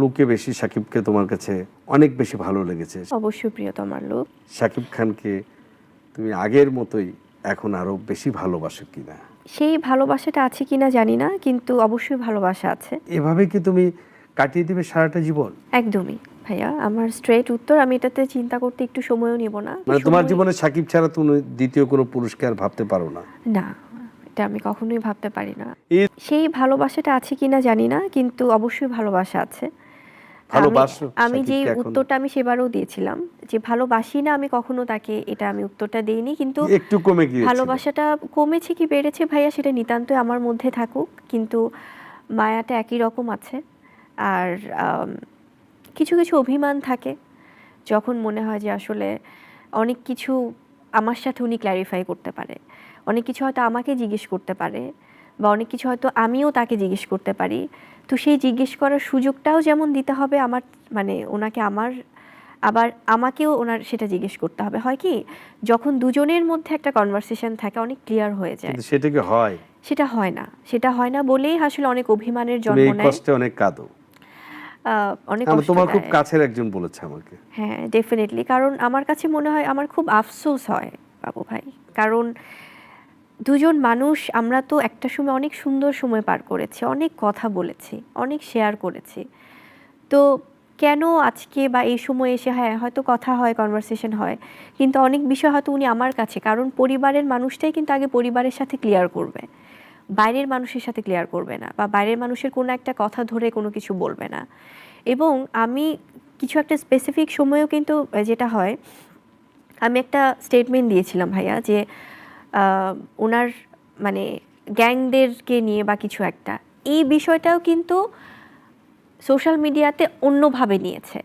লোকে বেশি সাকিবকে তোমার কাছে অনেক বেশি ভালো লেগেছে। অবশ্যই প্রিয়তমার লোক। সাকিব খানকে তুমি আগের মতোই এখন আরও বেশি ভালোবাসো কিনা? সেই ভালোবাসাটা আছে কিনা জানি না কিন্তু অবশ্যই ভালোবাসা আছে। এভাবে কি তুমি কাটিয়ে দিবে সারাটা জীবন? একদমই। ভাইয়া আমার স্ট্রেট উত্তর আমি এটাতে চিন্তা করতে একটু সময়ও নিব না। মানে তোমার জীবনে সাকিব ছাড়া তুমি দ্বিতীয় কোনো পুরস্কার ভাবতে পারো না? না এটা আমি কখনোই ভাবতে পারি না। সেই ভালোবাসাটা আছে কিনা জানি না কিন্তু অবশ্যই ভালোবাসা আছে। ভালোবাসো আমি যে উত্তরটা আমি সেবারও দিয়েছিলাম যে ভালোবাসি না আমি কখনো তাকে এটা আমি উত্তরটা দেইনি কিন্তু একটু কমে গিয়েছে ভালোবাসাটা কমেছে কি বেড়েছে ভাইয়া সেটা নিতান্তই আমার মধ্যে থাকুক কিন্তু মায়াটা একই রকম আছে। আর কিছু কিছু অভিমান থাকে যখন মনে হয় যে আসলে অনেক কিছু আমার সাথে উনি ক্ল্যারিফাই করতে পারে। অনেক কিছু হয়তো আমাকে জিজ্ঞেস করতে পারে বা অনেক কিছু হয়তো আমিও তাকে জিজ্ঞেস করতে পারি। তো সেই জিজ্ঞেস করার সুযোগটাও যেমন দিতে হবে আমার মানে ওনাকে আমার আবার আমাকেও ওনার সেটা জিজ্ঞেস করতে হবে। হয় কি যখন দুজনের মধ্যে একটা কনভারসেশন থাকে অনেক ক্লিয়ার হয়ে যায়। সেটা কি হয়? সেটা হয় না। সেটা হয় না বলেই আসলে অনেক অভিমানের জন্ম নেয়। কষ্টে অনেক কাঁদো। অনেক তোমার খুব কাছের একজন বলেছে আমাকে। হ্যাঁ ডেফিনেটলি কারণ আমার কাছে মনে হয় আমার খুব আফসোস হয় বাবু ভাই। কারণ দুজন মানুষ আমরা তো একটা সময় অনেক সুন্দর সময় পার করেছি, অনেক কথা বলেছি, অনেক শেয়ার করেছি। তো কেন আজকে বা এই সময় এসে হ্যাঁ হয়তো কথা হয় কনভারসেশন হয়, কিন্তু অনেক বিষয় হয়তো উনি আমার কাছে, কারণ পরিবারের মানুষটাই কিন্তু আগে পরিবারের সাথে ক্লিয়ার করবে। বাইরের মানুষের সাথে ক্লিয়ার করবে না, বা বাইরের মানুষের কোনো একটা কথা ধরে কোনো কিছু বলবে না। এবং আমি কিছু একটা স্পেসিফিক সময়েও কিন্তু যেটা হয়, আমি একটা স্টেটমেন্ট দিয়েছিলাম ভাইয়া যে ওনার মানে গ্যাংদেরকে নিয়ে বা কিছু একটা। এই বিষয়টাও কিন্তু সোশ্যাল মিডিয়াতে অন্যভাবে নিয়েছে।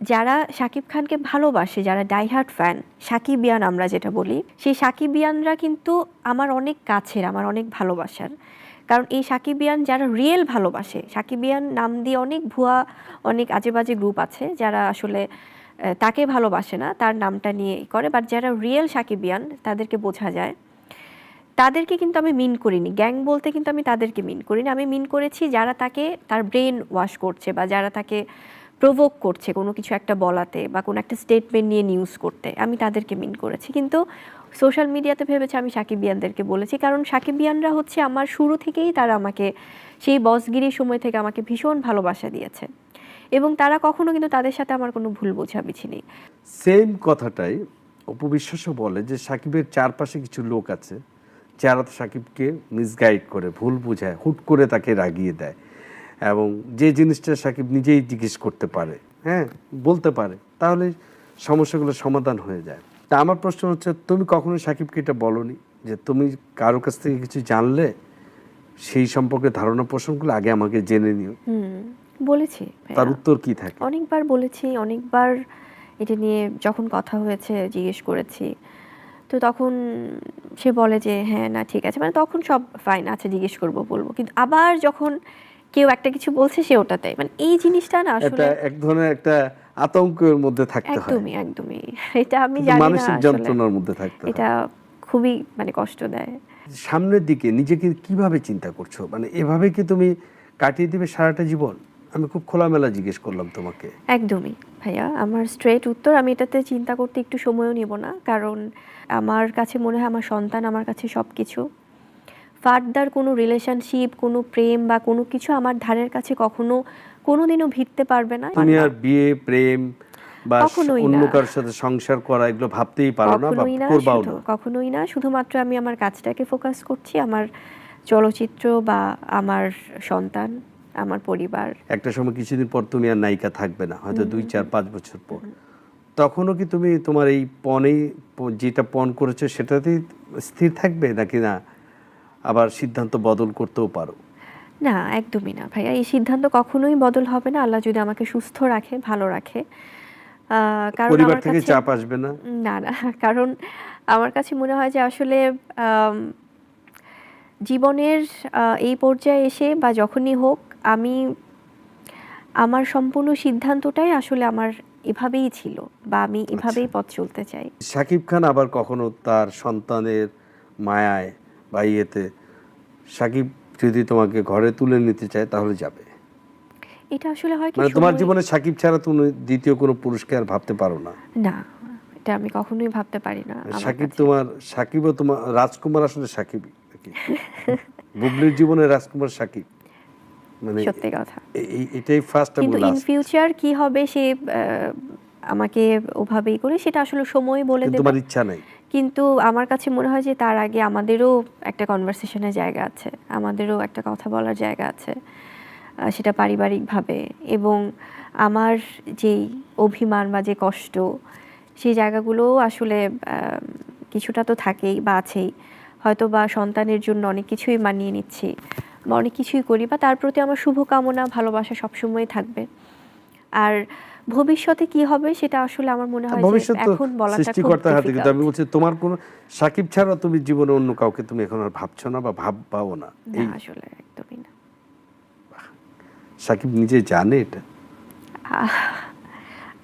যারা শাকিব খানকে ভালোবাসে, যারা ডাইহার্ট ফ্যান, সাকিবিয়ান আমরা যেটা বলি, সেই সাকিবিয়ানরা কিন্তু আমার অনেক কাছের, আমার অনেক ভালোবাসার। কারণ এই সাকিবিয়ান যারা রিয়েল ভালোবাসে, সাকিবিয়ান নাম দিয়ে অনেক ভুয়া, অনেক আজে বাজে গ্রুপ আছে, যারা আসলে তাকে ভালোবাসে না, তার নামটা নিয়ে করে। বাট যারা রিয়েল সাকিবিয়ান, তাদেরকে বোঝা যায়। তাদেরকে কিন্তু আমি মিন করিনি। গ্যাং বলতে কিন্তু আমি তাদেরকে মিন করিনি। আমি মিন করেছি যারা তাকে তার ব্রেন ওয়াশ করছে বা যারা তাকে প্রভোক করছে কোনো কিছু একটা বলাতে বা কোনো একটা স্টেটমেন্ট নিয়ে নিউজ করতে। আমি তাদেরকে মিন করেছি। কিন্তু সোশ্যাল মিডিয়াতে ভেবেছে আমি সাকিবিয়ানদেরকে বলেছি। কারণ সাকিবিয়ানরা হচ্ছে আমার শুরু থেকেই তারা আমাকে, সেই বসগিরির সময় থেকে আমাকে ভীষণ ভালোবাসা দিয়েছে। এবং তারা কখনো কিন্তু তাদের সাথে আমার কোনো ভুল বোঝাবুঝি নেই। সেম কথাটাই অপবিশ্বাসও বলে যে সাকিবের চারপাশে কিছু লোক আছে যারা তো সাকিবকে মিসগাইড করে ভুল বোঝায় হুট করে তাকে রাগিয়ে দেয় এবং যে জিনিসটা সাকিব নিজেই জিজ্ঞেস করতে পারে হ্যাঁ বলতে পারে তাহলে সমস্যাগুলো সমাধান হয়ে যায়। তা আমার প্রশ্ন হচ্ছে তুমি কখনো সাকিবকে এটা বলনি যে তুমি কারও কাছ থেকে কিছু জানলে? সেই সম্পর্কে ধারণা পোষণগুলো আগে আমাকে জেনে নিও। হুম। বলেছি তার উত্তর কি থাকে? অনেকবার বলেছি অনেকবার এটা নিয়ে যখন কথা হয়েছে জিজ্ঞেস করেছি তো তখন সে বলে যে হ্যাঁ না ঠিক আছে। মানে তখন সব ফাইন আছে জিজ্ঞেস করব বলব। কিন্তু আবার যখন কেউ একটা কিছু বলছে সে ওটাতে। মানে এই জিনিসটা না আসলে এক ধরনের একটা আতঙ্কের মধ্যে থাকতে হয়। একদমই একদমই। এটা আমি জানি না মানসিক যন্ত্রণার মধ্যে থাকতে এটা খুবই মানে কষ্ট দেয়। সামনের দিকে নিজেকে কীভাবে চিন্তা করছ? মানে এভাবে কি তুমি কাটিয়ে দিবে সারাটা জীবন? আমি খুব খোলামেলা জিজ্ঞেস করলাম তোমাকে। একদমই। ভাইয়া আমার স্ট্রেট উত্তর আমি এটাতে চিন্তা করতে একটু সময়ও নিব না কারণ আমার কাছে মনে হয় আমার সন্তান আমার কাছে সব কিছু ফার্দার কোনো রিলেশনশিপ কোনো প্রেম বা কোনো কিছু আমার ধারের কাছে কখনো কোনোদিনও ভিড়তে পারবে না। তুমি আর বিয়ে প্রেম বা অন্য। কারোর সাথে সংসার করা এগুলো ভাবতেই পারো না বা করবাও না। কখনোই না শুধুমাত্র আমি আমার কাজটাকে ফোকাস করছি আমার চলচ্চিত্র বা আমার সন্তান। আমার পরিবার। একটা সময় কিছুদিন পর তুমি আর নায়িকা থাকবে না হয়তো দুই চার পাঁচ বছর পর। তখনও কি তুমি তোমার এই পনেই যেটা পণ করেছ সেটাতেই স্থির থাকবে নাকি না? আবার সিদ্ধান্ত বদল করতেও পারো। না একদমই না ভাইয়া। এই সিদ্ধান্ত কখনোই বদল হবে না। আল্লাহ যদি আমাকে সুস্থ রাখে ভালো রাখে। কারণ পরিবার আমার থেকে চাপ আসবে না? না না। কারণ আমার কাছে মনে হয় যে আসলে জীবনের এই পর্যায়ে এসে বা যখনই হোক আমি আমার সম্পূর্ণ সিদ্ধান্তটাই আসলে আমার এভাবেই ছিল বা আমি এভাবেই পথ চলতে চাই। শাকিব খান আবার কখনো তার সন্তানের মায়ায় বা ইয়েতে সাকিব যদি তোমাকে ঘরে তুলে নিতে চায় তাহলে যাবে? এটা আসলে হয় কি মানে তোমার জীবনে সাকিব ছাড়া তুমি দ্বিতীয় কোনো পুরুষকে আর ভাবতে পারো না? না এটা আমি কখনোই ভাবতে পারি না সাকিব তোমার সাকিবও তোমার রাজকুমার আসলে সাকিবই নাকি? বুবলির জীবনে রাজকুমার সাকিব। মানে সত্যি কথা। এটাই ফার্স্ট কিন্তু ইন ফিউচার কি হবে সে আমাকে ওভাবেই করে সেটা আসলে সময় বলে দেবে। তোমার ইচ্ছা নাই। কিন্তু আমার কাছে মনে হয় যে তার আগে আমাদেরও একটা কনভারসেশনের জায়গা আছে আমাদেরও একটা কথা বলার জায়গা আছে সেটা পারিবারিকভাবে। এবং আমার যেই অভিমান বা যে কষ্ট সেই জায়গাগুলোও আসলে কিছুটা তো থাকেই বা আছেই। হয়তো বা সন্তানের জন্য অনেক কিছুই মানিয়ে নিচ্ছি। বা অনেক কিছুই করি বা তার প্রতি আমার শুভকামনা ভালোবাসা সবসময় থাকবে। আর ভবিষ্যতে কি হবে সেটা আসলে আমার মনে হয় এখন বলাটা খুব সৃষ্টিকর্তার হাতে কিন্তু আমি বলছি তোমার কোনো সাকিব ছাড়া তুমি জীবনে অন্য কাউকে তুমি এখন আর ভাবছ না বা ভাববাও না। না এই আসলে একদমই না। সাকিব নিজে জানে এটা?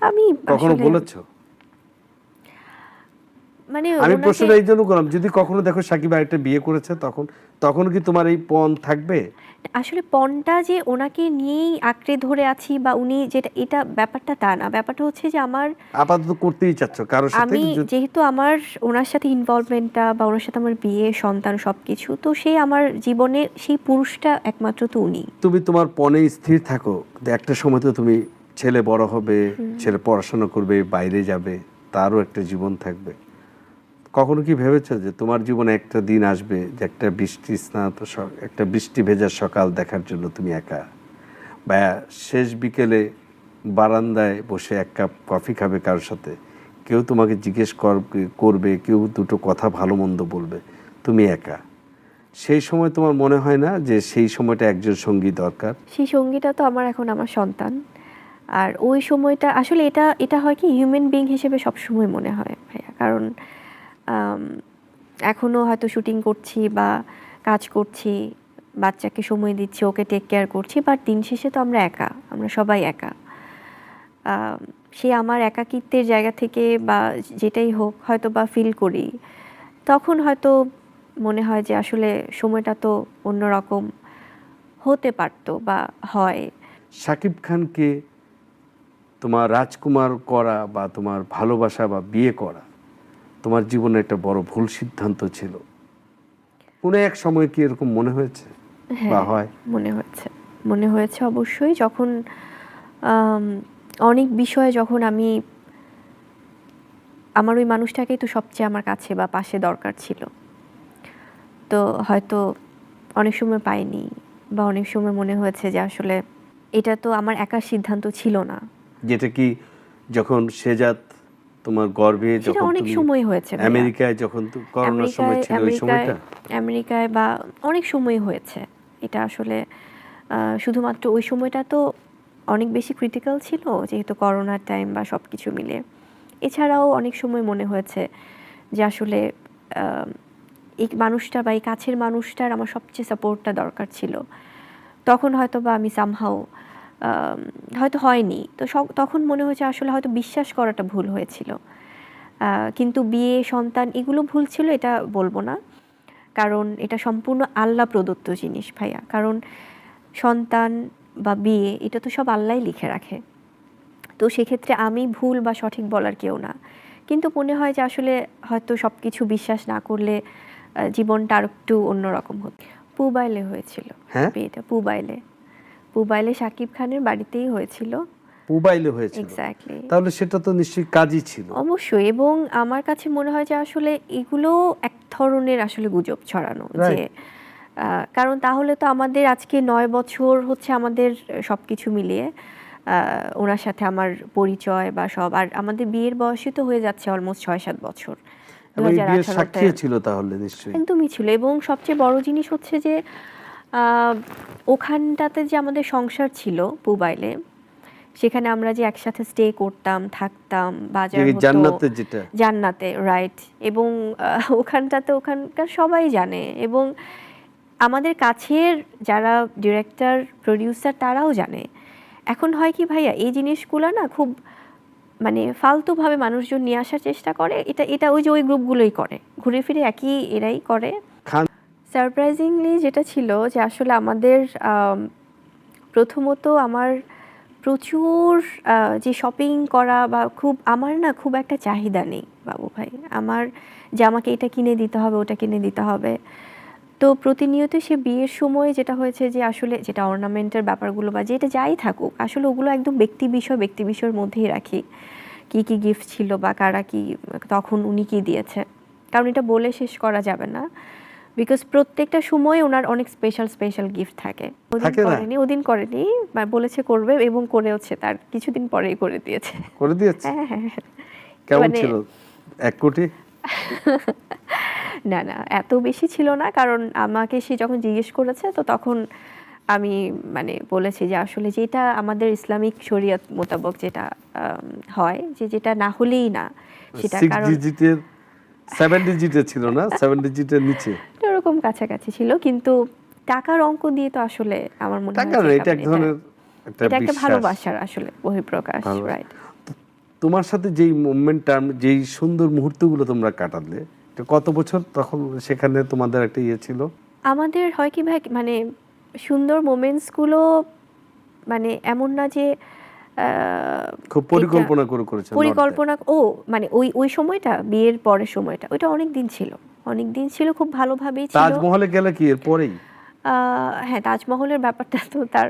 আমি কখনো বলেছ? মানে আমি প্রশ্নটা এই জন্য করলাম যদি কখনো দেখো সাকিব আরেকটা বিয়ে করেছে তখন তখন কি তোমার এই পণ থাকবে? আসলে পণটা যে ওনাকে নিয়েই আঁকড়ে ধরে আছি বা উনি যেটা এটা ব্যাপারটা তা না। ব্যাপারটা হচ্ছে যে আমার আপাতত করতেই চাচ্ছ কারোর সাথে আমি যেহেতু আমার ওনার সাথে ইনভলভমেন্টটা বা ওনার সাথে আমার বিয়ে সন্তান সবকিছু তো সেই আমার জীবনে সেই পুরুষটা একমাত্র তো উনি। তুমি তোমার পণে স্থির থাকো। একটা সময় তো তুমি ছেলে বড় হবে ছেলে পড়াশোনা করবে বাইরে যাবে তারও একটা জীবন থাকবে। কখনো কি ভেবেছো যে তোমার জীবনে একটা দিন আসবে যে একটা বৃষ্টি স্নাত একটা বৃষ্টি ভেজা সকাল দেখার জন্য তুমি একা? বা শেষ বিকেলে বারান্দায় বসে এক কাপ কফি খাবে কারোর সাথে? কেউ তোমাকে জিজ্ঞেস কর- করবে, কেউ দুটো কথা ভালো মন্দ বলবে, তুমি একা? সেই সময় তোমার মনে হয় না যে সেই সময়টা একজন সঙ্গী দরকার? সেই সঙ্গীটা তো আমার এখন আমার সন্তান। আর ওই সময়টা, আসলে এটা এটা হয় কি হিউম্যান বিং হিসেবে সবসময় মনে হয় ভাইয়া। কারণ আম, এখনও হয়তো শুটিং করছি বা কাজ করছি বাচ্চাকে সময় দিচ্ছি ওকে টেক কেয়ার করছি বাট দিন শেষে তো আমরা একা আমরা সবাই একা। সে আমার একাকিত্বের জায়গা থেকে বা যেটাই হোক হয়তো বা ফিল করি। তখন হয়তো মনে হয় যে আসলে সময়টা তো অন্যরকম হতে পারতো বা হয়। শাকিব খানকে তোমার রাজকুমার করা বা তোমার ভালোবাসা বা বিয়ে করা তোমার জীবনে একটা বড় ভুল সিদ্ধান্ত ছিল। কোনো এক সময় কি এরকম মনে হয়েছে? বা হয়? মনে হয়েছে। মনে হয়েছে অবশ্যই যখন অনেক বিষয়ে যখন আমি আমার ওই মানুষটাকেই তো সবচেয়ে আমার কাছে বা পাশে দরকার ছিল। তো হয়তো অনেক সময় পাইনি বা অনেক সময় মনে হয়েছে যে আসলে এটা তো আমার একার সিদ্ধান্ত ছিল না। যেটা কি যখন সেজাত তোমার গর্ভে যখন অনেক সময় হয়েছে আমেরিকায় যখন করোনার সময় ছিল ওই সময়টা? আমেরিকায় বা অনেক সময় হয়েছে। এটা আসলে শুধুমাত্র ওই সময়টা তো অনেক বেশি ক্রিটিক্যাল ছিল যেহেতু করোনার টাইম বা সব কিছু মিলে। এছাড়াও অনেক সময় মনে হয়েছে যে আসলে এই মানুষটা বা এই কাছের মানুষটার আমার সবচেয়ে সাপোর্টটা দরকার ছিল। তখন হয়তো বা আমি সামহাও হয়তো হয়নি। তো সব- তখন মনে হয়েছে আসলে হয়তো বিশ্বাস করাটা ভুল হয়েছিল। কিন্তু বিয়ে সন্তান এগুলো ভুল ছিল এটা বলব না। কারণ এটা সম্পূর্ণ আল্লাহ প্রদত্ত জিনিস ভাইয়া। কারণ সন্তান বা বিয়ে এটা তো সব আল্লাহই লিখে রাখে। তো সেক্ষেত্রে আমি ভুল বা সঠিক বলার কেউ না। কিন্তু মনে হয় যে আসলে হয়তো সব কিছু বিশ্বাস না করলে জীবনটা আর একটু অন্যরকম হতো। পুবাইলে হয়েছিল হ্যাঁ? বিয়েটা পুবাইলে। পুবাইলে শাকিব খানের বাড়িতেই হয়েছিল। মোবাইলে হয়েছিল। এক্স্যাক্টলি তাহলে সেটা তো নিশ্চয়ই কাজই ছিল। অবশ্যই এবং আমার কাছে মনে হয় যে আসলে এগুলো এক ধরনের আসলে গুজব ছড়ানো যে কারণ তাহলে তো আমাদের আজকে নয় বছর হচ্ছে আমাদের সব কিছু মিলিয়ে আহ, ওনার সাথে আমার পরিচয় বা সব। আর আমাদের বিয়ের বয়সই তো হয়ে যাচ্ছে অলমোস্ট ছয় সাত বছর ছিল তাহলে নিশ্চয়ই। একদমই ছিল। এবং সবচেয়ে বড় জিনিস হচ্ছে যে ওখানটাতে যে আমাদের সংসার ছিল পুবাইলে সেখানে আমরা যে একসাথে স্টে করতাম থাকতাম বাজার জান্নাতের যেটা। জান্নাতে রাইট এবং ওখানটাতে ওখানকার সবাই জানে এবং আমাদের কাছের যারা ডিরেক্টর প্রডিউসার তারাও জানে। এখন হয় কি ভাইয়া এই জিনিসগুলো না খুব মানে ফালতুভাবে মানুষজন নিয়ে আসার চেষ্টা করে। এটা এটা ওই যে ওই গ্রুপগুলোই করে। ঘুরে ফিরে একই এরাই করে। সারপ্রাইজিংলি যেটা ছিল যে আসলে আমাদের প্রথমত আমার প্রচুর যে শপিং করা বা খুব, আমার না খুব একটা চাহিদা নেই বাবু ভাই। আমার যে আমাকে এটা কিনে দিতে হবে, ওটা কিনে দিতে হবে। তো প্রতিনিয়ত সে বিয়ের সময় যেটা হয়েছে যে আসলে যেটা অর্নামেন্টের ব্যাপারগুলো বা যেটা যাই থাকুক, আসলে ওগুলো একদম ব্যক্তি বিষয়, ব্যক্তি বিষয়ের মধ্যেই রাখি। কি কি গিফট ছিল বা কারা কি, তখন উনি কি দিয়েছে? কারণ এটা বলে শেষ করা যাবে না। বিকজ প্রত্যেকটা সময় ওনার অনেক স্পেশাল স্পেশাল গিফট থাকে। ওদিন করেনি ওদিন করেনি বলেছে করবে এবং করেওছে তার কিছুদিন পরেই করে দিয়েছে। করে দিয়েছে? হ্যাঁ হ্যাঁ হ্যাঁ। কেমন মানে- ছিল? এক কোটি? না না এত বেশি ছিল না কারণ আমাকে সে যখন জিজ্ঞেস করেছে তো তখন আমি মানে বলেছি যে আসলে যেটা আমাদের ইসলামিক শরীয়ত মোতাবক যেটা হয় যে যেটা না হলেই না সেটা কারণ ডিজিটের সেভেন ডিজিটের ছিল না? সেভেন ডিজিটের নিচে? ওরকম কাছাকাছি ছিল কিন্তু টাকার অঙ্ক দিয়ে তো আসলে আমার মনে হয় এটা এক ধরনের এটা একটা ভালোবাসার আসলে বহিঃপ্রকাশ রাইট তোমার সাথে যেই মোমেন্টটা যেই সুন্দর মুহূর্তগুলো তোমরা কাটালে কত বছর তখন সেখানে তোমাদের একটা ইয়ে ছিল? আমাদের হয় কি ভাই মানে সুন্দর মোমেন্টসগুলো মানে এমন না যে খুব পরিকল্পনা করে করেছ পরিকল্পনা ও মানে ওই ওই সময়টা বিয়ের পরের সময়টা ওইটা অনেক দিন ছিল। অনেক দিন ছিল খুব ভালোভাবেই ছিল। তাজমহলে গেলে কি এর পরেই? হ্যাঁ তাজমহলের ব্যাপারটা তো তার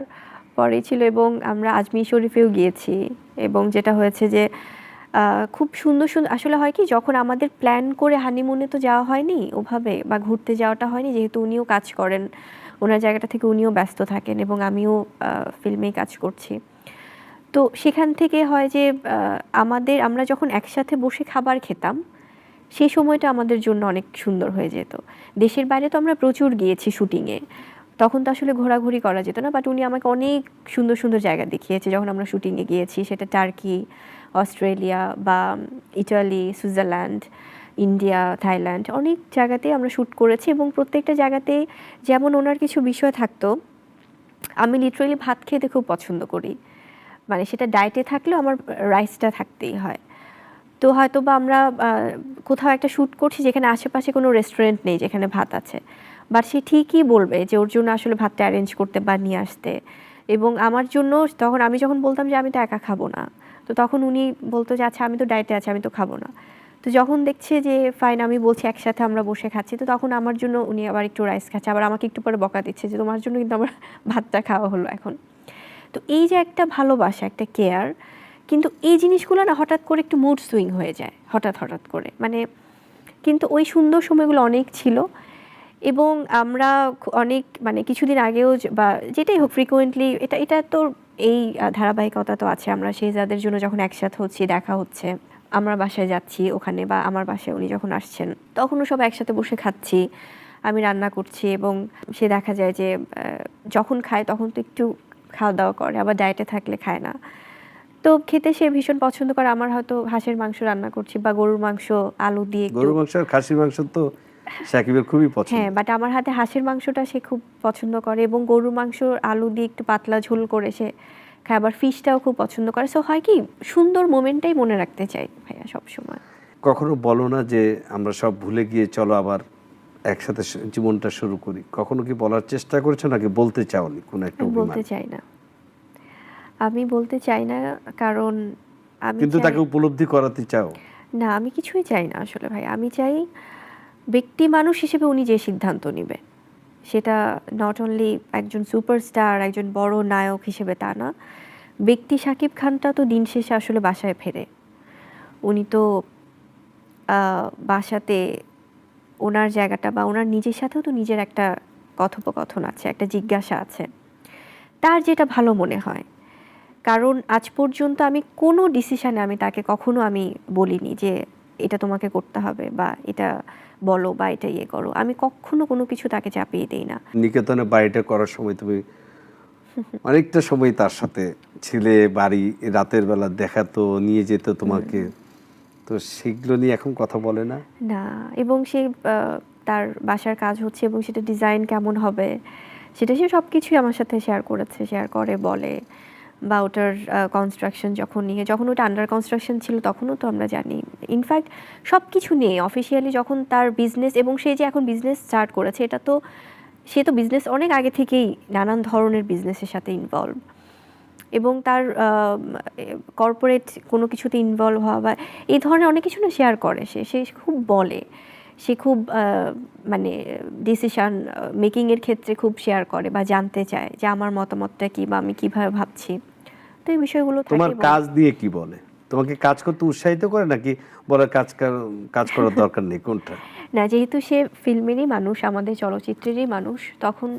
পরেই ছিল এবং আমরা আজমির শরীফেও গিয়েছি এবং যেটা হয়েছে যে খুব সুন্দর সুন্দর আসলে হয় কি যখন আমাদের প্ল্যান করে হানিমুনে তো যাওয়া হয়নি ওভাবে বা ঘুরতে যাওয়াটা হয়নি যেহেতু উনিও কাজ করেন ওনার জায়গাটা থেকে উনিও ব্যস্ত থাকেন এবং আমিও ফিল্মেই কাজ করছি। তো সেখান থেকে হয় যে আমাদের আমরা যখন একসাথে বসে খাবার খেতাম সেই সময়টা আমাদের জন্য অনেক সুন্দর হয়ে যেত। দেশের বাইরে তো আমরা প্রচুর গিয়েছি শুটিংয়ে। তখন তো আসলে ঘোরাঘুরি করা যেত না বাট উনি আমাকে অনেক সুন্দর সুন্দর জায়গা দেখিয়েছে। যখন আমরা শুটিংয়ে গিয়েছি, সেটা টার্কি, অস্ট্রেলিয়া বা ইটালি, সুইজারল্যান্ড, ইন্ডিয়া, থাইল্যান্ড, অনেক জায়গাতেই আমরা শ্যুট করেছি এবং প্রত্যেকটা জায়গাতে যেমন ওনার কিছু বিষয় থাকতো, আমি লিটারেলি ভাত খেতে খুব পছন্দ করি। মানে সেটা ডায়েটে থাকলেও আমার রাইসটা থাকতেই হয়। তো হয়তো বা আমরা কোথাও একটা শ্যুট করছি যেখানে আশেপাশে কোনো রেস্টুরেন্ট নেই যেখানে ভাত আছে। বাট সে ঠিকই বলবে যে ওর জন্য আসলে ভাতটা অ্যারেঞ্জ করতে বা নিয়ে আসতে। এবং আমার জন্য তখন আমি যখন বলতাম যে আমি তো একা খাব না, তো তখন উনি বলতো যে আচ্ছা আমি তো ডায়েটে আছি, আমি তো খাব না। তো যখন দেখছে যে ফাইন আমি বলছি একসাথে আমরা বসে খাচ্ছি, তো তখন আমার জন্য উনি আবার একটু রাইস খাচ্ছে, আবার আমাকে একটু পরে বকা দিচ্ছে যে তোমার জন্য কিন্তু আমার ভাতটা খাওয়া হলো এখন। তো এই যে একটা ভালোবাসা, একটা কেয়ার কিন্তু এই জিনিসগুলো না হঠাৎ করে একটু মুড সুইং হয়ে যায়, হঠাৎ হঠাৎ করে। মানে কিন্তু ওই সুন্দর সময়গুলো অনেক ছিল এবং আমরা অনেক মানে কিছুদিন আগেও বা যেটাই হোক ফ্রিকোয়েন্টলি এটা এটা তো এই ধারাবাহিকতা তো আছে। আমরা শেহজাদের জন্য যখন একসাথে হচ্ছি, দেখা হচ্ছে, আমরা বাসায় যাচ্ছি ওখানে বা আমার বাসায় উনি যখন আসছেন, তখনও সব একসাথে বসে খাচ্ছি, আমি রান্না করছি এবং সে দেখা যায় যে যখন খায় তখন তো একটু খাওয়া দাওয়া করে, আবার ডায়েটে থাকলে খায় না। তো খেতে সে ভীষণ পছন্দ করে। আমার হয়তো হাঁসের মাংস রান্না করছি বা গরুর মাংস আলু দিয়ে একটু গরু মাংস আর খাসির মাংস তো সাকিবের খুবই পছন্দ। হ্যাঁ বাট আমার হাতে হাঁসের মাংসটা সে খুব পছন্দ করে এবং গরুর মাংস আলু দিয়ে একটু পাতলা ঝোল করে সে খায়। আবার ফিশটাও খুব পছন্দ করে। সো হয় কি সুন্দর মোমেন্টটাই মনে রাখতে চাই ভাইয়া সবসময়। কখনো বলো না যে আমরা সব ভুলে গিয়ে চলো আবার একসাথে জীবনটা শুরু করি। কখনো কি বলার চেষ্টা করেছ নাকি বলতে চাওনি কোনো একটা বলতে চাই না। আমি বলতে চাই না কারণ আমি কিন্তু তাকে উপলব্ধি করাতে চাও। না আমি কিছুই চাই না আসলে ভাই। আমি চাই ব্যক্তি মানুষ হিসেবে উনি যে সিদ্ধান্ত নেবে সেটা নট অনলি একজন সুপারস্টার একজন বড় নায়ক হিসেবে তা না ব্যক্তি সাকিব খানটা তো দিন শেষে আসলে বাসায় ফেরে। উনি তো বাসাতে ওনার জায়গাটা বা ওনার নিজের সাথেও তো নিজের একটা কথোপকথন আছে একটা জিজ্ঞাসা আছে। তার যেটা ভালো মনে হয় কারণ আজ পর্যন্ত আমি কোনো ডিসিশনে আমি তাকে কখনো আমি বলিনি যে এটা তোমাকে করতে হবে বা এটা বলো বা এটা ইয়ে করো। আমি কখনো কোনো কিছু তাকে চাপিয়ে দিই না। নিকেতনে বাড়িটা করার সময় তুমি অনেকটা সময় তার সাথে ছেলে বাড়ি রাতের বেলা দেখাতো নিয়ে যেত তোমাকে। তো সেগুলো নিয়ে এখন কথা বলে না? না এবং সে তার বাসার কাজ হচ্ছে এবং সেটা ডিজাইন কেমন হবে সেটা সে সব কিছুই আমার সাথে শেয়ার করেছে শেয়ার করে বলে। বা ওটার কনস্ট্রাকশন যখন নিয়ে, যখন ওটা আন্ডার কনস্ট্রাকশন ছিল তখনও তো আমরা জানি। ইনফ্যাক্ট সব কিছু নিয়ে অফিসিয়ালি যখন তার বিজনেস এবং সে যে এখন বিজনেস স্টার্ট করেছে, এটা তো, সে তো বিজনেস অনেক আগে থেকেই নানান ধরনের বিজনেসের সাথে ইনভলভ এবং তার কর্পোরেট কোনো কিছুতে ইনভলভ হওয়া বা, এই ধরনের অনেক কিছু না শেয়ার করে। সে সে খুব বলে। সে খুব মানে ডিসিশন মেকিংয়ের ক্ষেত্রে খুব শেয়ার করে বা জানতে চায় যে আমার মতামতটা কি বা আমি কীভাবে ভাবছি। তো এই বিষয়গুলো তোমার কাজ দিয়ে কি বলে? তোমাকে কাজ করতে উৎসাহিত করে নাকি বলে কাজ কাজ করার দরকার নেই? কোনটা? না যেহেতু সে ফিল্মেরই মানুষ আমাদের চলচ্চিত্রেরই মানুষ তখন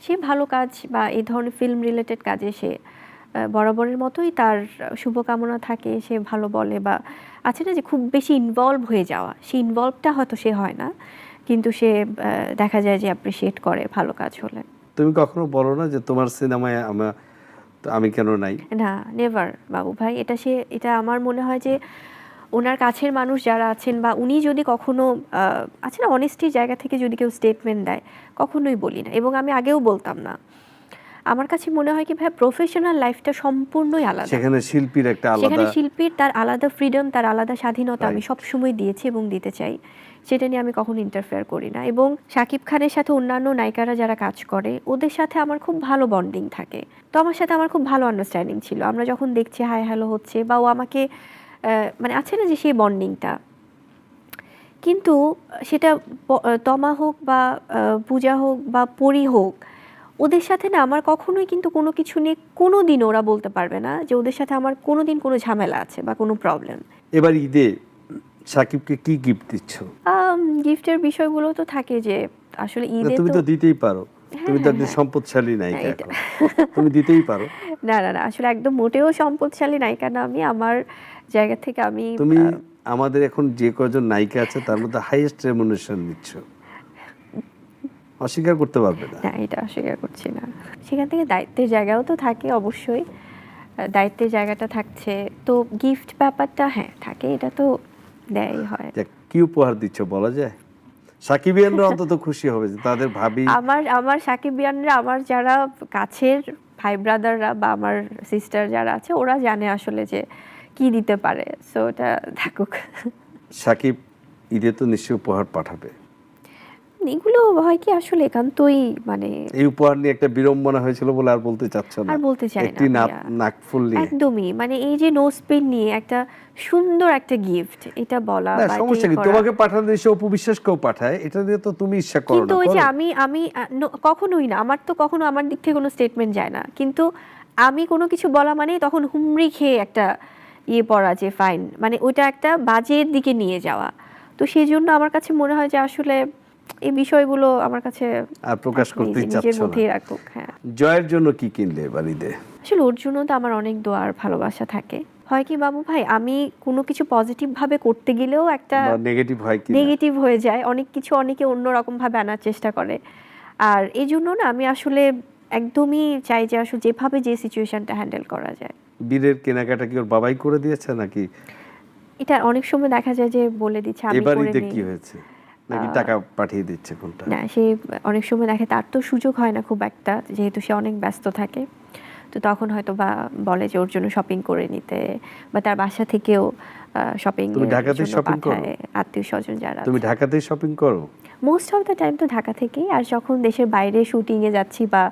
সে ভালো কাজ বা এই ধরনের ফিল্ম রিলেটেড কাজে সে বরাবরের মতোই তার শুভকামনা থাকে সে ভালো বলে বা আছে না যে খুব বেশি ইনভলভ হয়ে যাওয়া। সেই ইনভলভটা হয়তো সে হয় না কিন্তু সে দেখা যায় যে অ্যাপ্রিসিয়েট করে ভালো কাজ হলে। তুমি কখনো বলো না যে তোমার সিনেমায় আমা- তো আমি কেন নাই? না নেভার বাবু ভাই। এটা সে এটা আমার মনে হয় যে ওনার কাছের মানুষ যারা আছেন বা উনি যদি কখনো আছে না অনেস্টির জায়গা থেকে যদি কেউ স্টেটমেন্ট দেয় কখনোই বলি না। এবং আমি আগেও বলতাম না আমার কাছে মনে হয় কি ভাই প্রফেশনাল লাইফটা সম্পূর্ণই আলাদা। সেখানে শিল্পীর একটা আলাদা সেখানে শিল্পীর তার আলাদা ফ্রিডম তার আলাদা স্বাধীনতা আমি. সবসময় দিয়েছি এবং দিতে চাই। সেটা নিয়ে আমি কখনো ইন্টারফেয়ার করি না। এবং শাকিব খানের সাথে অন্যান্য নায়িকারা যারা কাজ করে ওদের সাথে আমার খুব ভালো বন্ডিং থাকে। তো আমার সাথে আমার খুব ভালো আন্ডারস্ট্যান্ডিং ছিল। আমরা যখন দেখছি হাই হ্যালো হচ্ছে বা ও আমাকে মানে আছে না যে সেই বন্ডিংটা কিন্তু সেটা তমা হোক বা পূজা হোক বা পরি হোক ওদের সাথে না আমার কখনোই কিন্তু কোনো কিছু নিয়ে কোনো দিন ওরা বলতে পারবে না যে ওদের সাথে আমার কোনো দিন কোনো ঝামেলা আছে বা কোনো প্রবলেম এবার ঈদে সাকিবকে কি গিফট দিচ্ছ? গিফটের বিষয়গুলো তো থাকে যে আসলে ঈদে তুমি তো দিতেই পারো। তুমি তো হ্যাঁ, একজন হ্যাঁ। সম্পদশালী নায়িকা হ্যাঁ, তুমি দিতেই পারো। না না না আসলে একদম মোটেও সম্পদশালী নায়িকা না আমি। আমার জায়গা থেকে আমি তুমি আমাদের এখন যে কজন নায়িকা আছে তার মধ্যে হাইয়েস্ট রেমুনেশন নিচ্ছ। অস্বীকার করতে পারবে না। এটা অস্বীকার করছি না। সেখান থেকে দায়িত্বের জায়গাও তো থাকে অবশ্যই। দায়িত্বের জায়গাটা থাকছে। তো গিফট ব্যাপারটা হ্যাঁ থাকে এটা তো দেয়াই হয়। কি উপহার দিচ্ছ বলা যায়? সাকিবিয়ানরা অন্তত খুশি হবে যে তাদের ভাবি আমার আমার সাকিবিয়ানরা আমার যারা কাছের ভাই ব্রাদাররা বা আমার সিস্টার যারা আছে ওরা জানে আসলে যে কি দিতে পারে। সো ওটা থাকুক। সাকিব ঈদে তো নিশ্চয়ই উপহার পাঠাবে। এগুলো হয় কি আসলে একান্তই মানে এই উপহার নিয়ে একটা বিড়ম্বনা হয়েছিল বলে আর বলতে চাচ্ছ না। আর বলতে চাই না একটি নাক। নাকফুল নিয়ে। একদমই। মানে এই যে নোজ পিন নিয়ে একটা সুন্দর একটা গিফট এটা বলা না সমস্যা কি? তোমাকে পাঠানো এসে অপু বিশ্বাসকেও পাঠায়? এটা দিয়ে তো তুমি ইচ্ছা করো কিন্তু ওই যে আমি আমি কখনোই না। আমার তো কখনো আমার দিক থেকে কোনো স্টেটমেন্ট যায় না। কিন্তু আমি কোনো কিছু বলা মানে তখন হুমড়ি খেয়ে একটা ইয়ে পড়া যে ফাইন মানে ওইটা একটা বাজের দিকে নিয়ে যাওয়া। তো সেই জন্য আমার কাছে মনে হয় যে আসলে এই বিষয়গুলো আমার কাছে আর প্রকাশ মধ্যেই রাখুক হ্যাঁ। জয়ের জন্য কি কিনলে ঈদে আসলে ওর জন্য তো আমার অনেক দোয়ার ভালোবাসা থাকে। হয় কি বাবু ভাই আমি কোনো কিছু পজিটিভ ভাবে করতে গেলেও একটা নেগেটিভ হয় কি নেগেটিভ হয়ে যায় অনেক কিছু অনেকে অন্যরকম ভাবে আনার চেষ্টা করে। আর এই জন্য না আমি আসলে একদমই চাই যে আসলে যেভাবে যে সিচুয়েশনটা হ্যান্ডেল করা যায়। বীরের কেনাকাটা কি ওর বাবাই করে দিয়েছে নাকি? এটা অনেক সময় দেখা যায় যে বলে দিচ্ছে আমি করে ঈদে নিই। কি হয়েছে? নাকি টাকা পাঠিয়ে দিচ্ছে কোনটা? না সে অনেক সময় দেখে তার তো সুযোগ হয় না খুব একটা যেহেতু সে অনেক ব্যস্ত থাকে। তো তখন হয়তো বা বলে যে ওর জন্য শপিং করে নিতে। বা তার বাসা থেকেও শপিং তুমি ঢাকাতে shopping করো? আত্মীয় স্বজন যারা তুমি ঢাকাতেই শপিং করো? মোস্ট অফ দ্য টাইম তো ঢাকা থেকেই আর যখন দেশের বাইরে শুটিংয়ে যাচ্ছি বা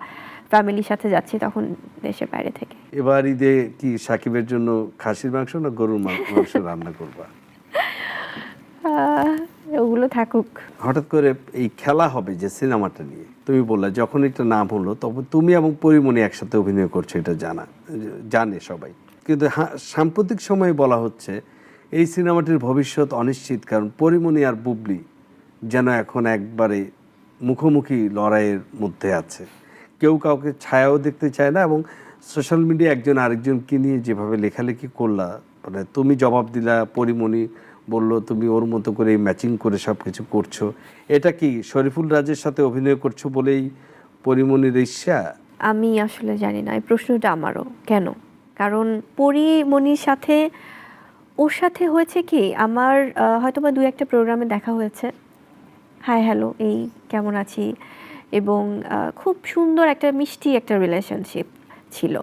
ফ্যামিলির সাথে যাচ্ছি তখন দেশের বাইরে থেকে। এবার ঈদে কি সাকিবের জন্য খাসির মাংস না গরুর মাংস রান্না করবা? ওগুলো থাকুক। হঠাৎ করে এই খেলা হবে যে সিনেমাটা নিয়ে, তুমি বললে, যখন এটা নাম হলো তখন তুমি এবং পরিমণি একসাথে অভিনয় করছ, এটা জানা, জানে সবাই। কিন্তু সাম্প্রতিক সময়ে বলা হচ্ছে, এই সিনেমাটির ভবিষ্যৎ অনিশ্চিত, কারণ পরিমণি আর বুবলি যেন এখন একবারে মুখোমুখি লড়াইয়ের মধ্যে আছে। কেউ কাউকে ছায়াও দেখতে চায় না এবং সোশ্যাল মিডিয়া একজন আরেকজনকে নিয়ে যেভাবে লেখালেখি করলা মানে তুমি জবাব দিলা পরিমণি বলল, তুমি ওর মতো করে ম্যাচিং করে সব কিছু করছ। এটা কি শরীফুল রাজের সাথে অভিনয় করছ বলেই পরিমণির ঈর্ষা আমি আসলে জানি না, এই প্রশ্নটা আমারও। কেন? কারণ পরিমণির সাথে, ওর সাথে হয়েছে কি, আমার হয়তো বা দু একটা প্রোগ্রামে দেখা হয়েছে। হাই হ্যালো এই, কেমন আছি? এবং খুব সুন্দর একটা মিষ্টি একটা রিলেশনশিপ ছিল।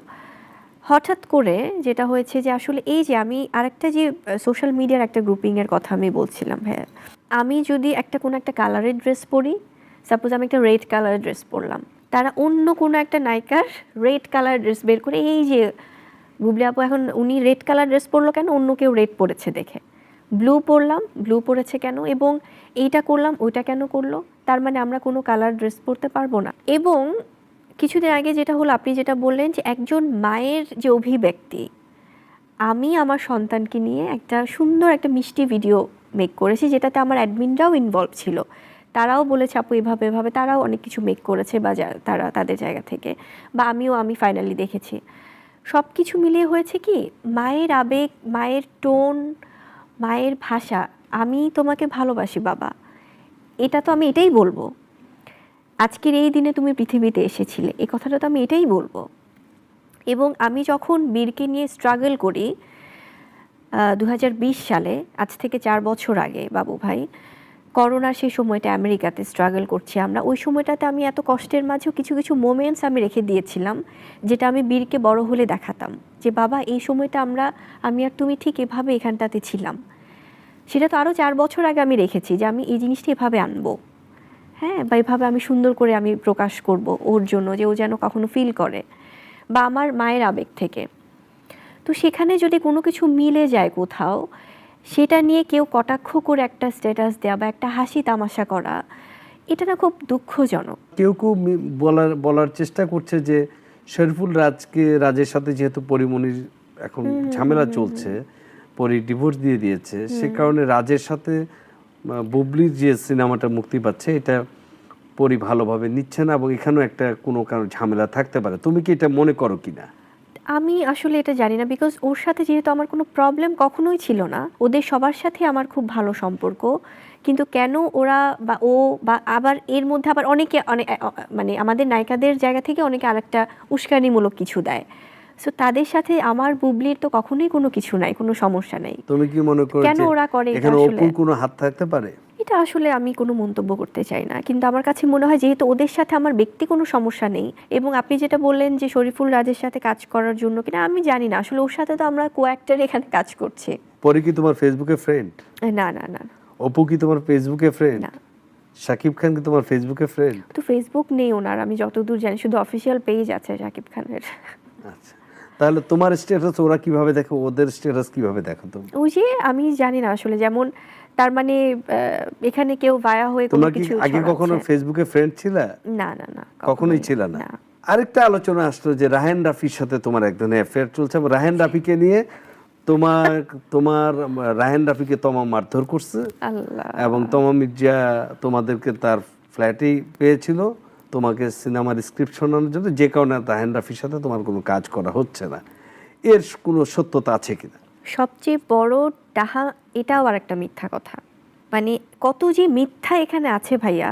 হঠাৎ করে যেটা হয়েছে যে আসলে এই যে আমি আরেকটা যে সোশ্যাল মিডিয়ার একটা গ্রুপিংয়ের কথা আমি বলছিলাম হ্যাঁ। আমি যদি একটা কোনো একটা কালারের ড্রেস পরি সাপোজ আমি একটা রেড কালারের ড্রেস পরলাম, তারা অন্য কোনো একটা নায়িকার রেড কালার ড্রেস বের করে, এই যে বুবলি আপু এখন উনি রেড কালার ড্রেস পরলো কেন? অন্য কেউ রেড পরেছে দেখে। ব্লু পরলাম ব্লু পরেছে কেন? এবং এইটা করলাম, ওইটা কেন করল? তার মানে আমরা কোনো কালার ড্রেস পরতে পারব না। এবং কিছুদিন আগে যেটা হলো, আপনি যেটা বললেন যে একজন মায়ের যে অভিব্যক্তি, আমি আমার সন্তানকে নিয়ে একটা সুন্দর একটা মিষ্টি ভিডিও মেক করেছি, যেটাতে আমার অ্যাডমিনরাও ইনভলভ ছিল। তারাও বলেছে, আপু, এভাবে এভাবে। তারাও অনেক কিছু মেক করেছে বা তারা, তাদের জায়গা থেকে। বা আমিও, আমি ফাইনালি দেখেছি। সব কিছু মিলিয়ে হয়েছে কি, মায়ের আবেগ, মায়ের টোন মায়ের ভাষা, আমি তোমাকে ভালোবাসি, বাবা। এটা তো আমি এটাই বলব। আজকের এই দিনে তুমি পৃথিবীতে এসেছিলে। এই কথাটা তো আমি এটাই বলব। এবং আমি যখন বীরকে নিয়ে স্ট্রাগল করি দু হাজার বিশ সালে, আজ থেকে চার বছর আগে, বাবু ভাই, করোনার সেই সময়টা আমেরিকাতে স্ট্রাগল করছি আমরা। ওই সময়টাতে আমি এত কষ্টের মাঝেও কিছু কিছু মোমেন্টস আমি রেখে দিয়েছিলাম, যেটা আমি বীরকে বড় হলে দেখাতাম। যে, বাবা, এই সময়টা আমরা, আমি আর তুমি ঠিক এভাবে এখানটাতে ছিলাম। সেটা তো আরও চার বছর আগে আমি রেখেছি যে, আমি এই জিনিসটা এভাবে আনব। হ্যাঁ বা এভাবে আমি সুন্দর করে আমি প্রকাশ করব ওর জন্য যে ও যেন কখনো ফিল করে বা আমার মায়ের আবেগ থেকে। তো সেখানে যদি কোনো কিছু মিলে যায় কোথাও সেটা নিয়ে কেউ কটাক্ষ করে একটা স্ট্যাটাস দেওয়া বা একটা হাসি তামাশা করা এটা না খুব দুঃখজনক। কেউ কেউ বলার বলার চেষ্টা করছে যে শরীফুল রাজকে রাজের সাথে যেহেতু পরিমণির এখন ঝামেলা চলছে পরি ডিভোর্স দিয়ে দিয়েছে সে কারণে রাজের সাথে বুবলির যে সিনেমাটা মুক্তি পাচ্ছে, এটা পরি ভালোভাবে নিচ্ছে না এবং এখানেও একটা কোনো কারণ ঝামেলা থাকতে পারে। তুমি কি এটা মনে করো কিনা? আমি আসলে এটা জানি না বিকজ ওর সাথে যেহেতু আমার কোনো প্রবলেম কখনোই ছিল না। ওদের সবার সাথে আমার খুব ভালো সম্পর্ক। কিন্তু কেন ওরা বা ও বা আবার এর মধ্যে আবার অনেকে অনেক মানে আমাদের নায়িকাদের জায়গা থেকে অনেকে আরেকটা উস্কানিমূলক কিছু দেয়। সো তাদের সাথে আমার বুবলির তো কখনোই কোনো কিছু নাই কোনো সমস্যা নাই। তুমি কি মনে করো কেন ওরা করে? এখানে? অপুর কোনো হাত থাকতে পারে? এটা আসলে আমি কোনো মন্তব্য করতে চাই না। কিন্তু আমার কাছে মনে হয় যেহেতু ওদের সাথে আমার ব্যক্তি কোনো সমস্যা নেই এবং আপনি যেটা বললেন যে শরীফুল রাজের সাথে কাজ করার জন্য কিনা আমি জানি না। আসলে ওর সাথে তো আমরা কো অ্যাক্টার এখানে কাজ করছি। পরে কি তোমার ফেসবুকে ফ্রেন্ড না না না না। অপু কি তোমার ফেসবুকে ফ্রেন্ড না। শাকিব খান কি তোমার ফেসবুকে ফ্রেন্ড তো ফেসবুক নেই ওনার আমি যতদূর জানি শুধু অফিসিয়াল পেজ আছে শাকিব খানের। আচ্ছা। তাহলে তোমার স্ট্যাটাস ওরা কীভাবে দেখো ওদের স্ট্যাটাস কীভাবে দেখো তুমি ওই যে আমি জানি না আসলে যেমন তার মানে এখানে কেউ ভায়া হয়ে কোনো কিছু আগে কখনো ফেসবুকে ফ্রেন্ড ছিলা? না না না কখনোই ছিল না? আরেকটা আলোচনা আসলো যে রাহেন রাফির সাথে তোমার এক ধরনের অ্যাফেয়ার চলছে রাহেন রাফিকে নিয়ে তোমার তোমার রাহেন রাফিকে তোমা মারধর করছে। এবং তোমা মির্জা তোমাদেরকে তার ফ্ল্যাটেই পেয়েছিল। তোমাকে সিনেমার স্ক্রিপ্ট জন্য যে কারণে রাহেন রাফির সাথে তোমার কোনো কাজ করা হচ্ছে না। এর কোনো সত্যতা আছে কিনা? সবচেয়ে বড় ডাহা এটাও আর একটা মিথ্যা কথা। মানে কত যে মিথ্যা এখানে আছে ভাইয়া,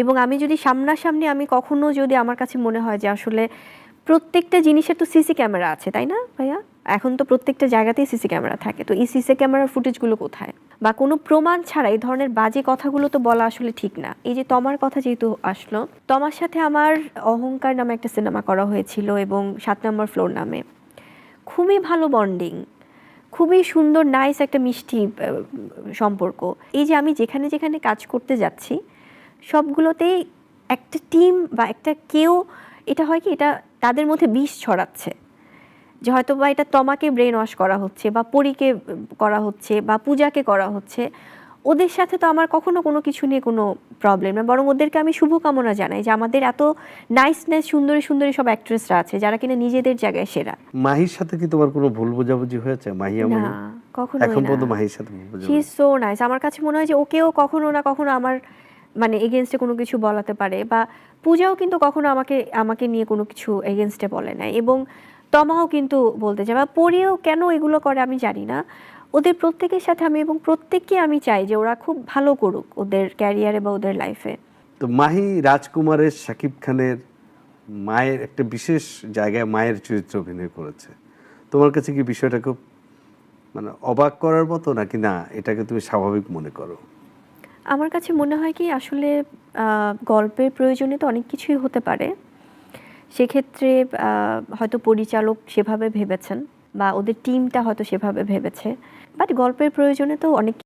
এবং আমি যদি সামনাসামনি আমি কখনো যদি আমার কাছে মনে হয় যে আসলে প্রত্যেকটা জিনিসের তো সিসি ক্যামেরা আছে, তাই না ভাইয়া? এখন তো প্রত্যেকটা জায়গাতেই সিসি ক্যামেরা থাকে। তো এই সিসি ক্যামেরার ফুটেজগুলো কোথায়? বা কোনো প্রমাণ ছাড়া এই ধরনের বাজে কথাগুলো তো বলা আসলে ঠিক না। এই যে তমার কথা যেহেতু আসলো, তমার সাথে আমার অহংকার নামে একটা সিনেমা করা হয়েছিল এবং সাত নম্বর ফ্লোর নামে। খুবই ভালো বন্ডিং খুবই সুন্দর নাইস একটা মিষ্টি সম্পর্ক। এই যে আমি যেখানে যেখানে কাজ করতে যাচ্ছি সবগুলোতেই একটা টিম বা একটা কেউ, এটা হয় কি, এটা তাদের মধ্যে বিষ ছড়াচ্ছে। যে হয়তো বা এটা তমাকে ব্রেন ওয়াশ করা হচ্ছে বা পরীকে করা হচ্ছে বা পূজাকে করা হচ্ছে ওদের সাথে তো আমার কখনো কোনো কিছু নিয়ে কোনো প্রবলেম না। বরং ওদেরকে আমি শুভকামনা জানাই যে আমাদের এত নাইস নাইস সুন্দরী সুন্দরী সব অ্যাক্ট্রেসরা আছে যারা কিনা নিজেদের জায়গায় সেরা। মাহির সাথে কি তোমার কোনো ভুল বোঝাবুঝি হয়েছে? না মাহি কখনো এখন পর্যন্ত মাহির সাথে শি ইজ সো নাইস আমার কাছে মনে হয় যে ওকেও কখনো না কখনো আমার মানে এগেনস্টে কোনো কিছু বলাতে পারে বা পূজাও কিন্তু কখনো আমাকে আমাকে নিয়ে কোনো কিছু এগেনস্টে বলে নাই। এবং তমাও কিন্তু বলতে চায় বা পরিও কেন এগুলো করে আমি জানি না। ওদের প্রত্যেকের সাথে আমি এবং প্রত্যেককে আমি চাই যে ওরা খুব ভালো করুক ওদের ক্যারিয়ারে বা ওদের লাইফে তো মাহি রাজকুমারের শাকিব খানের মায়ের একটা বিশেষ জায়গায় মায়ের চরিত্র অভিনয় করেছে। তোমার কাছে কি বিষয়টা খুব মানে অবাক করার মতো নাকি না এটাকে তুমি স্বাভাবিক মনে করো? আমার কাছে মনে হয় কি আসলে গল্পের প্রয়োজনে তো অনেক কিছুই হতে পারে। সেক্ষেত্রে হয়তো পরিচালক সেভাবে ভেবেছেন বা ওদের টিমটা হয়তো সেভাবে ভেবেছে। বাট গল্পের প্রয়োজনে তো অনেক